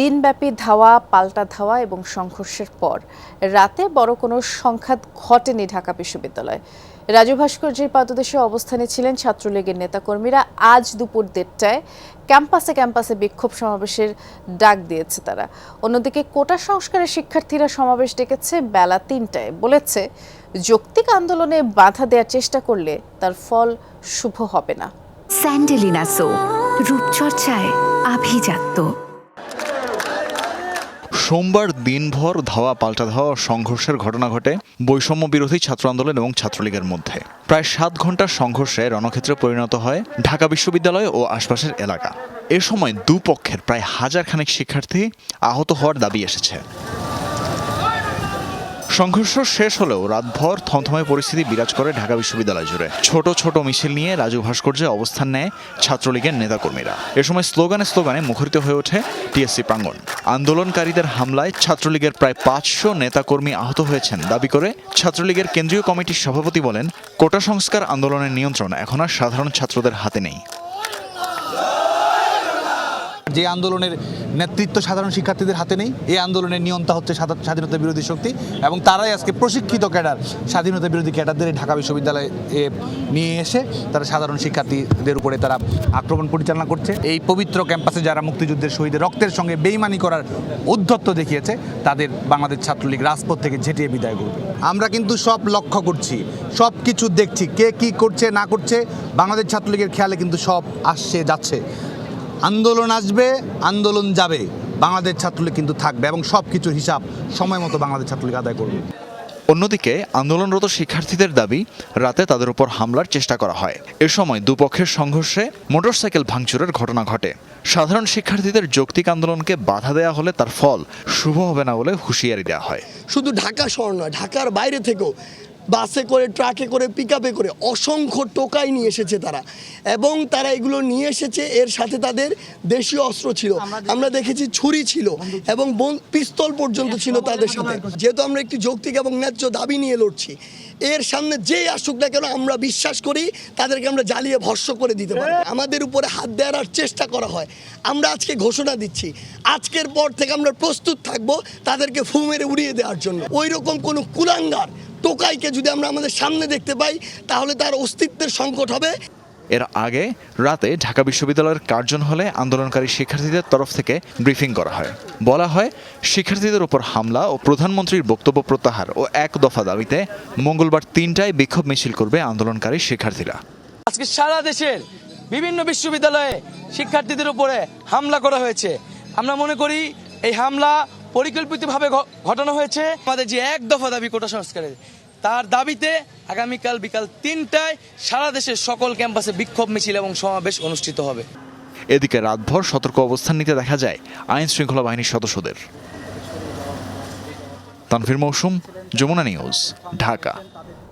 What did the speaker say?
দিনব্যাপী ধাওয়া, পাল্টা ধাওয়া এবং সংঘর্ষের পর রাতে বড় কোনো সংঘাত ঘটেনি ঢাকা বিশ্ববিদ্যালয়। রাজু ভাস্কর্যের পাদদেশে অবস্থানে ছিলেন ছাত্রলীগের নেতাকর্মীরা। আজ দুপুর দেড়টায় ক্যাম্পাসে ক্যাম্পাসে বিক্ষোভ সমাবেশের ডাক দিয়েছে তারা। অন্যদিকে কোটা সংস্কারের শিক্ষার্থীরা সমাবেশ ডেকেছে বেলা তিনটায়। বলেছে, যৌক্তিক আন্দোলনে বাধা দেওয়ার চেষ্টা করলে তার ফল শুভ হবে না। স্যান্ডেলিনাসো রূপচর্চায় আভিজাত্য। সোমবার দিনভর ধাওয়া পাল্টা ধাওয়া সংঘর্ষের ঘটনা ঘটে বৈষম্য বিরোধী ছাত্র আন্দোলন এবং ছাত্রলীগের মধ্যে। প্রায় সাত ঘণ্টার সংঘর্ষে রণক্ষেত্রে পরিণত হয় ঢাকা বিশ্ববিদ্যালয় ও আশপাশের এলাকা। এ সময় দুপক্ষের প্রায় হাজার খানেক শিক্ষার্থী আহত হওয়ার দাবি এসেছে। সংঘর্ষ শেষ হলেও রাতভর থমথমে পরিস্থিতি বিরাজ করে ঢাকা বিশ্ববিদ্যালয় জুড়ে। ছোট ছোট মিছিল নিয়ে রাজু ভাস্কর্যে অবস্থান নেয় ছাত্রলীগের নেতাকর্মীরা। এ সময় স্লোগানে স্লোগানে মুখরিত হয়ে ওঠে টিএসসি প্রাঙ্গণ। আন্দোলনকারীদের হামলায় ছাত্রলীগের প্রায় পাঁচশো নেতাকর্মী আহত হয়েছেন দাবি করে ছাত্রলীগের কেন্দ্রীয় কমিটির সভাপতি বলেন, কোটা সংস্কার আন্দোলনের নিয়ন্ত্রণ এখন আর সাধারণ ছাত্রদের হাতে নেই। যে আন্দোলনের নেতৃত্ব সাধারণ শিক্ষার্থীদের হাতে নেই, এই আন্দোলনের নিয়ন্তা হচ্ছে স্বাধীনতা বিরোধী শক্তি এবং তারাই আজকে প্রশিক্ষিত ক্যাডার। স্বাধীনতা বিরোধী ক্যাডারদের ঢাকা বিশ্ববিদ্যালয়ে নিয়ে এসে তারা সাধারণ শিক্ষার্থীদের উপরে তারা আক্রমণ পরিচালনা করছে। এই পবিত্র ক্যাম্পাসে যারা মুক্তিযুদ্ধের শহীদের রক্তের সঙ্গে বেইমানি করার উদ্ধত্ত দেখিয়েছে, তাদের বাংলাদেশ ছাত্রলীগ রাজপথ থেকে ঝেঁটিয়ে বিদায় করবে। আমরা কিন্তু সব লক্ষ্য করছি, সব কিছু দেখছি, কে কি করছে, না করছে, বাংলাদেশ ছাত্রলীগের খেয়ালে কিন্তু সব আসছে, যাচ্ছে। আন্দোলন আসবে আন্দোলন যাবে। বাংলাদেশ ছাত্রলীগ কিন্তু থাকবে এবং সব কিছুর হিসাব সময় মতো বাংলাদেশ ছাত্রলীগ আদায় করবে। অন্যদিকে আন্দোলনরত শিক্ষার্থীদের দাবি রাতে তাদের উপর হামলার চেষ্টা করা হয়। এ সময় দুপক্ষের সংঘর্ষে মোটরসাইকেল ভাঙচুরের ঘটনা ঘটে। সাধারণ শিক্ষার্থীদের যৌক্তিক আন্দোলনকে বাধা দেওয়া হলে তার ফল শুভ হবে না বলে হুঁশিয়ারি দেওয়া হয়। শুধু ঢাকা শহর নয় ঢাকার বাইরে থেকেও বাসে করে ট্রাকে করে পিক করে অসংখ্য টোকাই নিয়ে এসেছে তারা। এবং তারা এগুলো নিয়ে এসেছে এর সাথে তাদের দেশীয় অস্ত্র ছিল। আমরা দেখেছি। ছুরি ছিল এবং বন- পিস্তল পর্যন্ত ছিল তাদের সাথে। যেহেতু আমরা একটি যৌক্তিক এবং ন্যায্য দাবি নিয়ে লড়ছি এর সামনে যেই আসুক না কেন আমরা বিশ্বাস করি তাদেরকে আমরা জ্বালিয়ে ভস্য করে দিতে পারি। আমাদের উপরে হাত দেওয়ার চেষ্টা করা হয়। আমরা আজকে ঘোষণা দিচ্ছি আজকের পর থেকে আমরা প্রস্তুত থাকব তাদেরকে ফু মেরে উড়িয়ে দেওয়ার জন্য। ওই রকম কোনো কুলাঙ্গার টোকাইকে যদি আমরা আমাদের সামনে দেখতে পাই তাহলে তার অস্তিত্বের সংকট হবে। এর আগে রাতে ঢাকা বিশ্ববিদ্যালয়ের কার্জন হলে আন্দোলনকারী শিক্ষার্থীদের তরফ থেকে ব্রিফিং করা হয়। বলা হয় শিক্ষার্থীদের উপর হামলা ও প্রধানমন্ত্রীর বক্তব্য প্রত্যাহার ও এক দফা দাবিতে মঙ্গলবার তিনটায় বিক্ষোভ মিছিল করবে আন্দোলনকারী শিক্ষার্থীরা। আজকে সারা দেশের বিভিন্ন বিশ্ববিদ্যালয়ে শিক্ষার্থীদের উপরে হামলা করা হয়েছে। আমরা মনে করি এই হামলা পরিকল্পিতভাবে ঘটানো হয়েছে। আমাদের যে এক দফা দাবি কোটা সংস্কারের, তার দাবিতে আগামীকাল বিকাল তিনটায় সারা দেশের সকল ক্যাম্পাসে বিক্ষোভ মিছিল এবং সমাবেশ অনুষ্ঠিত হবে। এদিকে রাতভর সতর্ক অবস্থান নিতে দেখা যায় আইন শৃঙ্খলা বাহিনীর সদস্যদের। তানভীর মৌসুম, যমুনা নিউজ, ঢাকা।